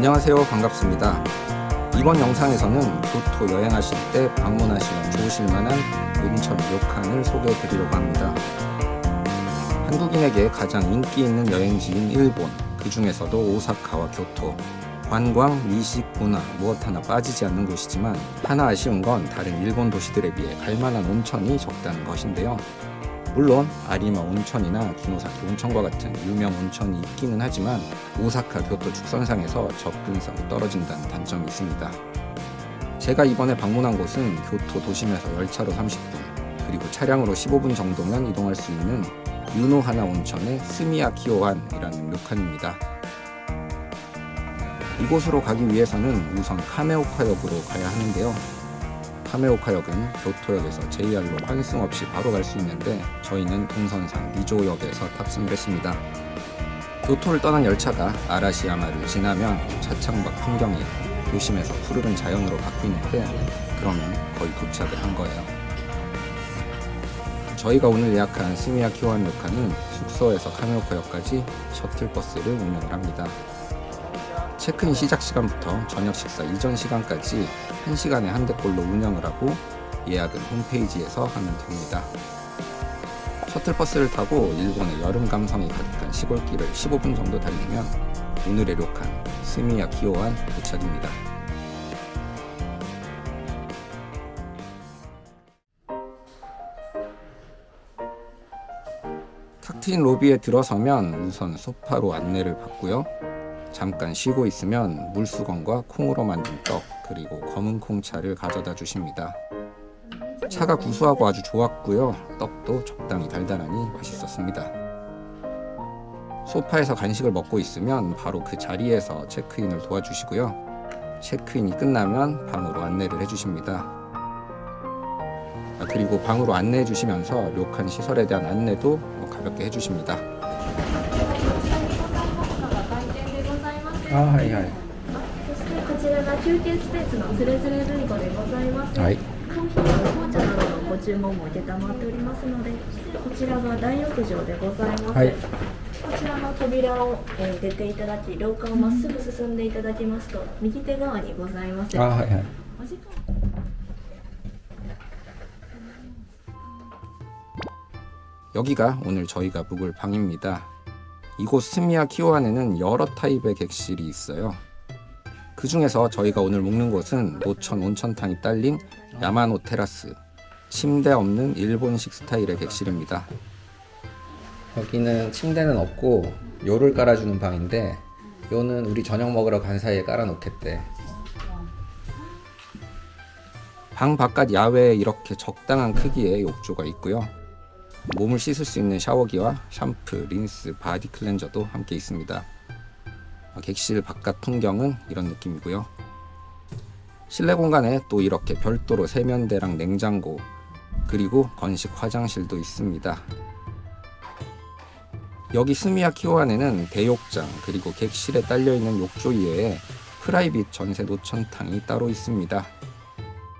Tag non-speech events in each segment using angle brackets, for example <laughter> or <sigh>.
안녕하세요. 반갑습니다. 이번 영상에서는 교토 여행하실 때 방문하시면 좋으실 만한 온천 료칸을 소개해 드리려고 합니다. 한국인에게 가장 인기 있는 여행지인 일본, 그 중에서도 오사카와 교토, 관광, 미식, 문화 무엇 하나 빠지지 않는 곳이지만 하나 아쉬운 건 다른 일본 도시들에 비해 갈만한 온천이 적다는 것인데요. 물론 아리마 온천이나 기노사키 온천과 같은 유명 온천이 있기는 하지만 오사카 교토 축선상에서 접근성이 떨어진다는 단점이 있습니다. 제가 이번에 방문한 곳은 교토 도심에서 열차로 30분 그리고 차량으로 15분 정도면 이동할 수 있는 유노하나 온천의 스미야 키오안이라는 료칸입니다. 이곳으로 가기 위해서는 우선 카메오카역으로 가야 하는데요. 카메오카역은 교토역에서 JR로 환승 없이 바로 갈 수 있는데 저희는 동선상 니조역에서 탑승을 했습니다. 교토를 떠난 열차가 아라시야마를 지나면 차창밖 풍경이 도심에서 푸르른 자연으로 바뀌는데 그러면 거의 도착을 한 거예요. 저희가 오늘 예약한 스미야 키오안 료칸은 숙소에서 카메오카역까지 셔틀버스를 운영을 합니다. 체크인 시작 시간부터 저녁 식사 이전 시간까지 1시간에 한 대꼴로 운영을 하고 예약은 홈페이지에서 하면 됩니다. 셔틀버스를 타고 일본의 여름 감성이 가득한 시골길을 15분 정도 달리면 오늘의 료칸 스미야 기오안 도착입니다. 탁 트인 로비에 들어서면 우선 소파로 안내를 받고요. 잠깐 쉬고 있으면 물수건과 콩으로 만든 떡 그리고 검은 콩차를 가져다 주십니다. 차가 구수하고 아주 좋았고요. 떡도 적당히 달달하니 맛있었습니다. 소파에서 간식을 먹고 있으면 바로 그 자리에서 체크인을 도와주시고요. 체크인이 끝나면 방으로 안내를 해주십니다. 아, 그리고 방으로 안내해 주시면서 료칸 시설에 대한 안내도 가볍게 해주십니다. あはいはいそしてこちらが休憩スペースのつれづれ類語でございます。はいコーヒーや紅茶などのご注文も承っておりますので、こちらが大浴場でございます。はいこちらの扉を、えー出ていただき、廊下をまっすぐ進んでいただきますと、右手側にございます。 아, 하이, 하이. お時間 여기가 오늘 저희가 묵을 방입니다. 이곳 스미야 키오 안에는 여러 타입의 객실이 있어요. 그 중에서 저희가 오늘 묵는 곳은 노천 온천탕이 딸린 야마노 테라스. 침대 없는 일본식 스타일의 객실입니다. 여기는 침대는 없고 요를 깔아주는 방인데 요는 우리 저녁 먹으러 간 사이에 깔아놓겠대. 방 바깥 야외에 이렇게 적당한 크기의 욕조가 있고요. 몸을 씻을 수 있는 샤워기와 샴푸, 린스, 바디 클렌저도 함께 있습니다. 아, 객실 바깥 풍경은 이런 느낌이고요. 실내 공간에 또 이렇게 별도로 세면대랑 냉장고 그리고 건식 화장실도 있습니다. 여기 스미야 키오안에는 대욕장 그리고 객실에 딸려 있는 욕조 이외에 프라이빗 전세 노천탕이 따로 있습니다.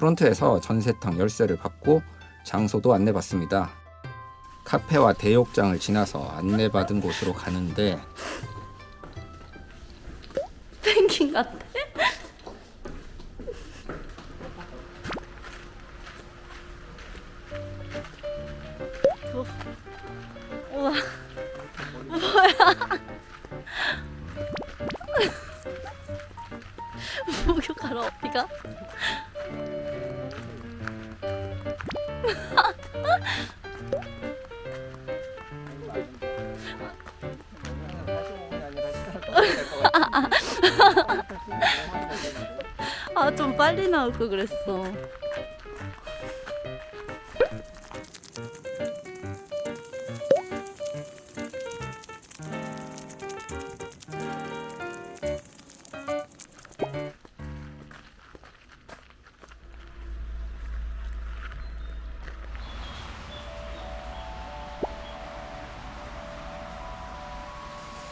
프론트에서 전세탕 열쇠를 받고 장소도 안내받습니다. 카페와 대욕장을 지나서 안내받은 곳으로 가는데 펭귄 같아. 나올 걸 그랬어.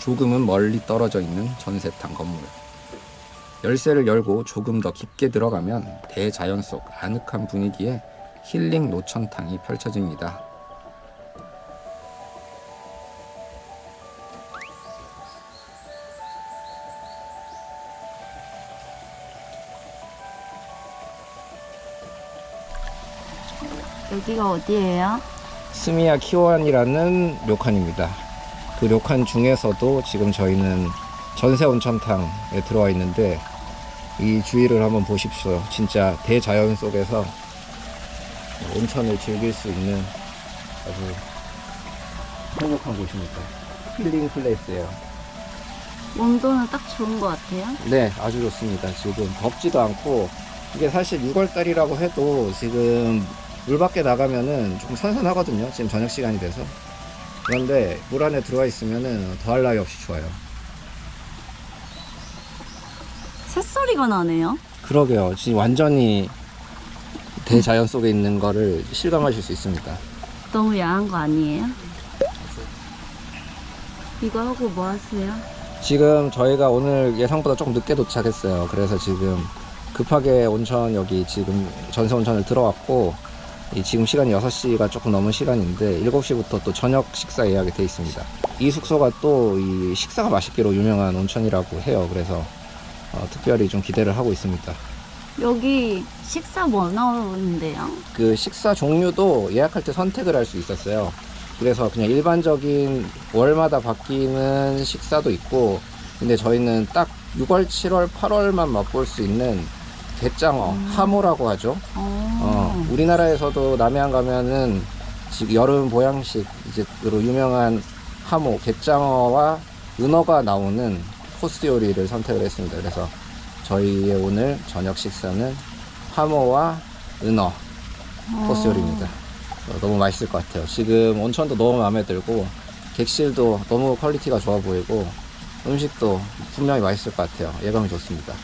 조금은 멀리 떨어져 있는 전세탄 건물. 열쇠를 열고 조금 더 깊게 들어가면 대자연 속 아늑한 분위기에 힐링 노천탕이 펼쳐집니다. 여기가 어디예요? 스미야 키오안이라는 료칸입니다. 그 료칸 중에서도 지금 저희는 전세 온천탕에 들어와 있는데 이 주위를 한번 보십시오. 진짜 대자연 속에서 온천을 즐길 수 있는 아주 행복한 곳입니다. 힐링 플레이스예요. 온도는 딱 좋은 것 같아요. 네, 아주 좋습니다. 지금 덥지도 않고 이게 사실 6월달이라고 해도 지금 물 밖에 나가면은 좀 선선하거든요. 지금 저녁 시간이 돼서. 그런데 물 안에 들어와 있으면은 더할 나위 없이 좋아요. 새소리가 나네요. 그러게요. 지금 완전히 대자연 속에 있는 거를 실감하실 수 있습니다. 너무 야한 거 아니에요? 이거 하고 뭐 하세요? 지금 저희가 오늘 예상보다 조금 늦게 도착했어요. 그래서 지금 급하게 온천 여기 지금 전세 온천을 들어왔고 이 지금 시간이 6시가 조금 넘은 시간인데 7시부터 또 저녁 식사 예약이 돼 있습니다. 이 숙소가 또 이 식사가 맛있기로 유명한 온천이라고 해요. 그래서 어, 특별히 좀 기대를 하고 있습니다. 여기 식사 뭐 나오는데요? 그 식사 종류도 예약할 때 선택을 할 수 있었어요. 그래서 그냥 일반적인 월마다 바뀌는 식사도 있고, 근데 저희는 딱 6월, 7월, 8월만 맛볼 수 있는 게장어, 하모라고 하죠. 어. 어, 우리나라에서도 남해안 가면은 지금 여름 보양식 이제로 유명한 하모, 게장어와 은어가 나오는 코스 요리를 선택을 했습니다. 그래서 저희의 오늘 저녁 식사는 하모와 은어 코스 요리입니다. 어, 너무 맛있을 것 같아요. 지금 온천도 너무 마음에 들고 객실도 너무 퀄리티가 좋아 보이고 음식도 분명히 맛있을 것 같아요. 예감이 좋습니다.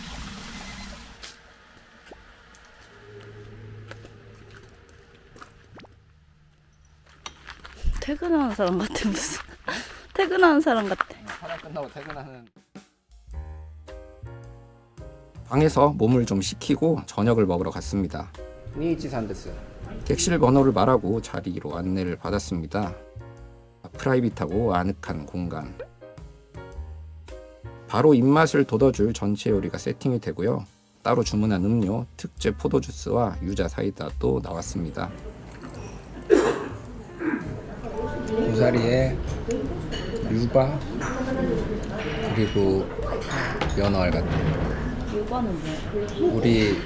퇴근하는 사람 같아 무슨 <laughs> 퇴근하는 사람 같아. 하나 끝나고 퇴근하는 방에서 몸을 좀 식히고 저녁을 먹으러 갔습니다. 니이치 산데스. 객실 번호를 말하고 자리로 안내를 받았습니다. 프라이빗하고 아늑한 공간. 바로 입맛을 돋워줄 전체 요리가 세팅이 되고요. 따로 주문한 음료, 특제 포도 주스와 유자 사이다도 나왔습니다. 고사리에 유바 그리고 연어알 같은 이거는 뭐? 우리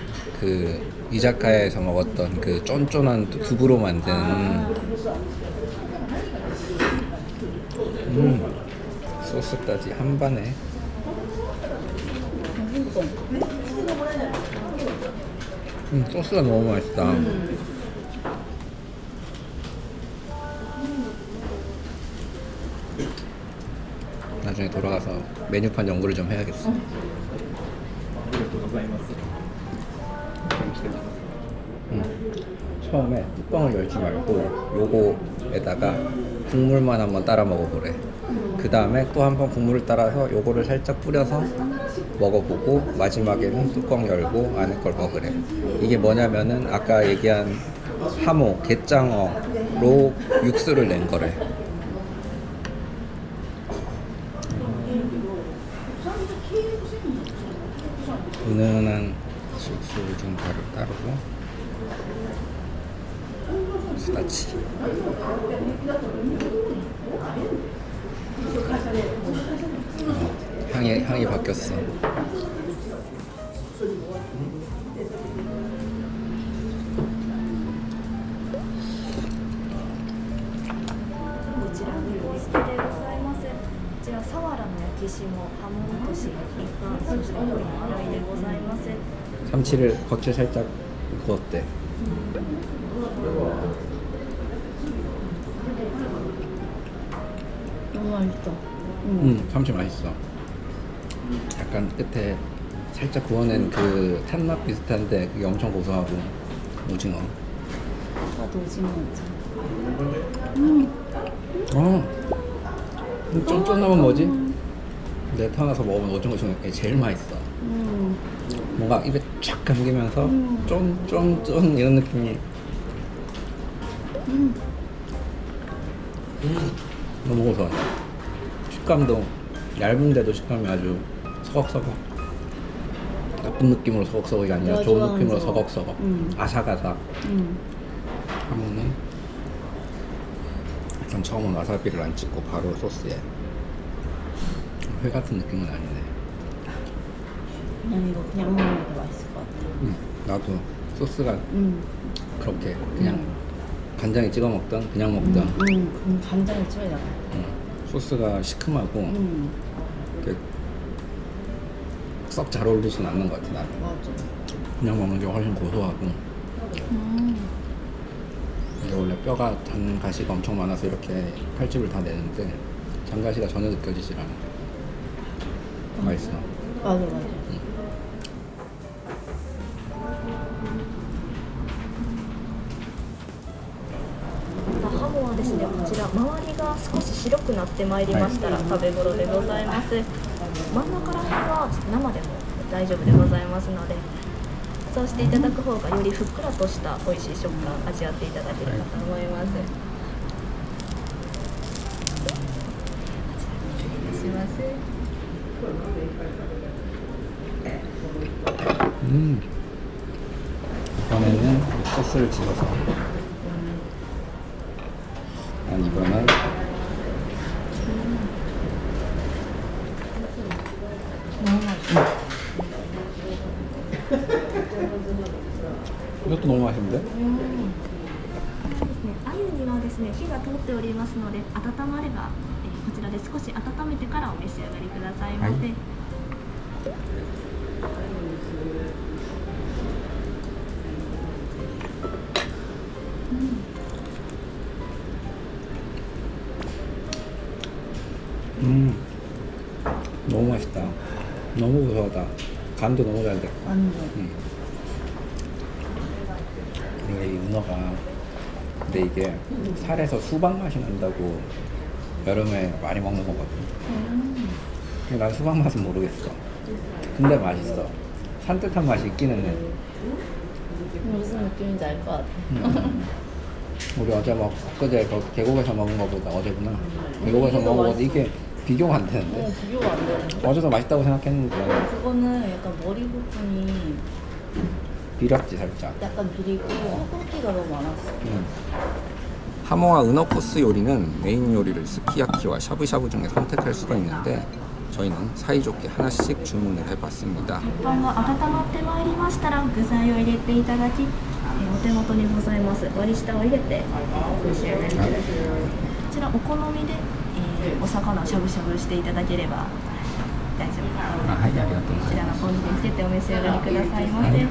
그 이자카야에서 먹었던 그 쫀쫀한 두- 두부로 만든 음 소스까지 한 반에 음 소스가 너무 맛있다 나중에 돌아가서 메뉴판 연구를 좀 해야겠어 처음에 뚜껑을 열지 말고 요거에다가 국물만 한번 따라 먹어보래. 그 다음에 또 한번 국물을 따라서 요거를 살짝 뿌려서 먹어보고 마지막에는 뚜껑 열고 안에 걸 먹으래. 이게 뭐냐면은 아까 얘기한 하모, 게장어로 육수를 낸 거래. 은은한 그렇지. 어, 향이 향이 바뀌었어. 참치를 겉을 살짝 구웠대. 맛있어. 음, 참치 맛있어. 약간 끝에 살짝 구워낸 그 탄맛 비슷한데 그게 엄청 고소하고 오징어. 나도 오징어 먹자. 어. 음, 쫀쫀하면 뭐지? 내가 태어나서 먹어본 오징어 중에 제일 맛있어. 음. 뭔가 입에 쫙 감기면서 음. 쫀쫀쫀 이런 느낌이 음. 너무 고소하네. 식감도 얇은데도 식감이 아주 서걱서걱. 나쁜 느낌으로 서걱서걱이 아니라 내가 좋은 느낌으로 서걱. 서걱서걱. 음. 아삭아삭. 음. 하면은 일단 처음은 와사비를 안 찍고 바로 소스에 회 같은 느낌은 아니네. 그냥 이거 그냥 먹는 게더 맛있을 것 같아. 음, 나도 소스가 음. 그렇게 그냥 간장에 찍어 먹던 그냥 먹던 음. 음. 간장에 찍어야 돼. 음, 소스가 시큼하고 음. 썩잘 어울리진 않는 것 같아 나는. 맞아. 그냥 먹는 게 훨씬 고소하고 음. 이게 원래 뼈가 단 가시가 엄청 많아서 이렇게 칼집을 다 내는데 장가시가 전혀 느껴지질 않아. 맛있어. 맞아 맞아. ハですね。こちら周りが少し白くなってまいりましたら、食べ頃でございます。真ん中らへんは生でも大丈夫でございますのでそうしていただく方がよりふっくらとした美味しい食感味わっていただければと思います、はい、失礼します。うん。画面ねちょっとすれ違う 이번엔 너무 맛있어. 이것도 너무 맛있는데? アユにはですね火が通っておりますので温まれば、えーこちらで少し温めてからお召し上がりくださいませ、はい 맛있다. 너무 고소하다. 간도 너무 잘 돼. 완전. 음. 이게 이 은어가 근데 이게 살에서 수박 맛이 난다고 여름에 많이 먹는 거거든. 음. 근데 난 수박 맛은 모르겠어. 근데 맛있어. 산뜻한 맛이 있기는 해. 무슨 느낌인지 알 것 같아. 음. 우리 어제 막 그제 그 계곡에서 먹은 거보다 어제구나. 계곡에서 먹은 더 거보다. 이게 비교가 안 어, 되는데. 비교가 안 돼. 어제도 맛있다고 생각했는데 그거는 약간 머리 부분이 비렸지 살짝. 약간 비리고 소금기가 너무 많았어. 하모와 은어 코스 요리는 메인 요리를 스키야키와 샤브샤브 중에 선택할 수가 있는데 저희는 사이좋게 하나씩 주문을 해봤습니다. パンが温まってまいりましたら具材を入れていただき、えーお手元にございます割り下を入れてお召し上がりくださいこちらお好みで、えー お魚をしゃぶしゃぶしていただければ大丈夫ですあはい、ありがとうごこちらのポン酢につけてお召し上がりくださいませ、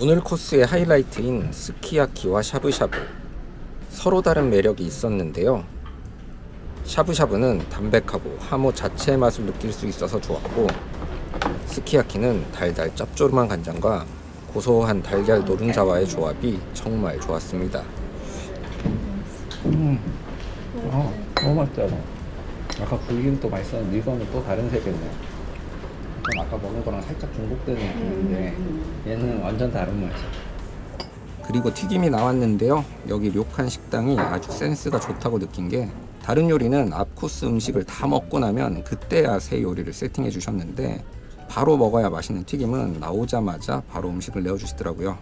오늘 코스의 하이라이트인 스키야키와 샤브샤브 서로 다른 매력이 있었는데요. 샤브샤브는 담백하고 하모 자체의 맛을 느낄 수 있어서 좋았고 스키야키는 달달 짭조름한 간장과 고소한 달걀 노른자와의 조합이 정말 좋았습니다. 음, 아, 너무 맛있다. 아까 굴기는 또 맛있었는데 이거는 또 다른 색이네. 약간 아까 먹은 거랑 살짝 중복되는 느낌인데 얘는 완전 다른 맛이야. 그리고 튀김이 나왔는데요. 여기 료칸 식당이 아주 센스가 좋다고 느낀 게 다른 요리는 앞 코스 음식을 다 먹고 나면 그때야 새 요리를 세팅해 주셨는데 바로 먹어야 맛있는 튀김은 나오자마자 바로 음식을 내어주시더라고요.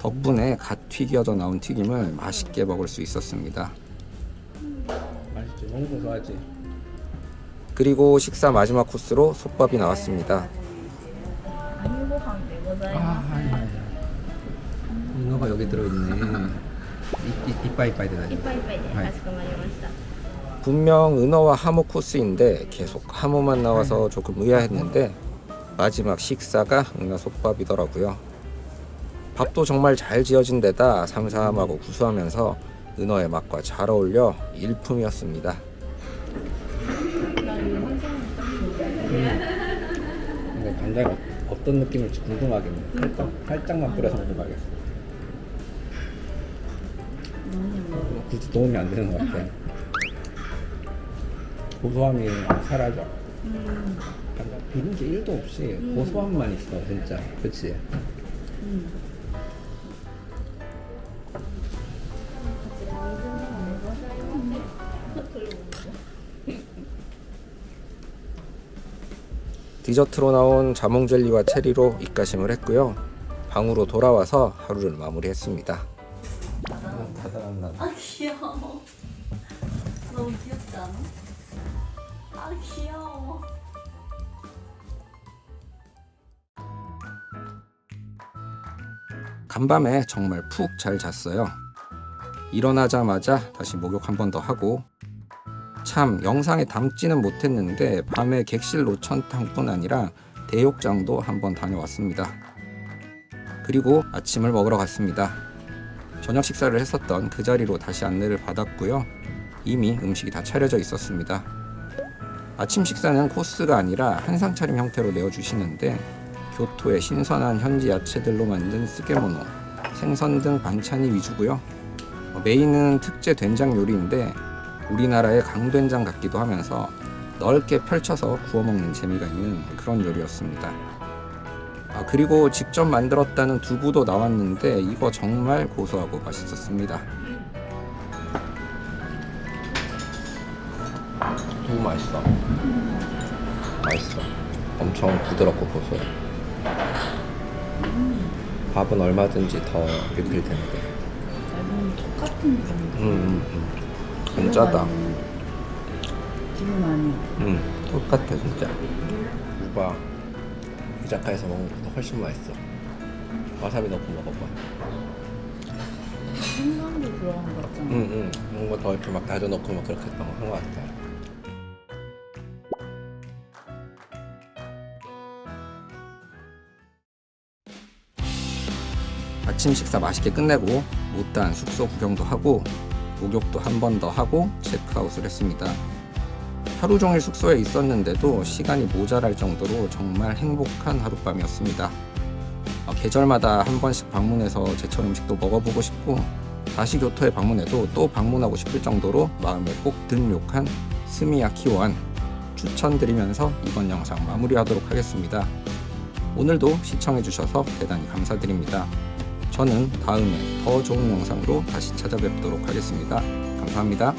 덕분에 갓 튀겨져 나온 튀김을 맛있게 먹을 수 있었습니다. 맛있지, 너무 고소하지. 그리고 식사 마지막 코스로 솥밥이 나왔습니다. あゆご飯でございます、 은어가 여기 들어있네. 이, 이, 이빠이 이빠이 들어가지. いっぱいいっぱいではいかしこまりました、 분명 은어와 하모 코스인데 계속 하모만 나와서 조금 의아했는데 마지막 식사가 은어 솥밥이더라고요. 밥도 정말 잘 지어진 데다 삼삼하고 구수하면서 은어의 맛과 잘 어울려 일품이었습니다. 근데 간장이 어떤 느낌일지 궁금하겠네. 살짝 살짝만 뿌려서 먹어봐야겠어. 뭐 굳이 도움이 안 되는 것 같아. 고소함이 사라져. 약간 비린기 1도 없이 고소함만 있어 진짜. 그치? 디저트로 나온 자몽 젤리와 체리로 입가심을 했고요. 방으로 돌아와서 하루를 마무리했습니다. 아 귀여워. 너무 귀엽지 않아? 아 귀여워. 간밤에 정말 푹 잘 잤어요. 일어나자마자 다시 목욕 한 번 더 하고 참 영상에 담지는 못했는데 밤에 객실 노천탕뿐 아니라 대욕장도 한번 다녀왔습니다. 그리고 아침을 먹으러 갔습니다. 저녁 식사를 했었던 그 자리로 다시 안내를 받았고요. 이미 음식이 다 차려져 있었습니다. 아침 식사는 코스가 아니라 한상 차림 형태로 내어주시는데 교토의 신선한 현지 야채들로 만든 스게모노, 생선 등 반찬이 위주고요. 어, 메인은 특제 된장 요리인데 우리나라의 강된장 같기도 하면서 넓게 펼쳐서 구워 먹는 재미가 있는 그런 요리였습니다. 아, 그리고 직접 만들었다는 두부도 나왔는데 이거 정말 고소하고 맛있었습니다. 두부 맛있어. 맛있어. 엄청 부드럽고 고소해. 밥은 얼마든지 더 리필 되는데. 음, 똑같은 거. 음, 음, 음. 안 짜다. 기분 아니. 음, 똑같아 진짜. 우바 이자카에서 먹는 것보다 훨씬 맛있어. 와사비 넣고 먹어봐. 생강도 들어간 거 같잖아. 응, 응. 뭔가 더 이렇게 막 다져 넣고 막 그렇게 한것 같아. 아침 식사 맛있게 끝내고 못다한 숙소 구경도 하고 목욕도 한 번 더 하고 체크아웃을 했습니다. 하루 종일 숙소에 있었는데도 시간이 모자랄 정도로 정말 행복한 하룻밤이었습니다. 어, 계절마다 한 번씩 방문해서 제철 음식도 먹어보고 싶고 다시 교토에 방문해도 또 방문하고 싶을 정도로 마음에 꼭든 료칸 스미야키원 추천드리면서 이번 영상 마무리하도록 하겠습니다. 오늘도 시청해주셔서 대단히 감사드립니다. 저는 다음에 더 좋은 영상으로 다시 찾아뵙도록 하겠습니다. 감사합니다.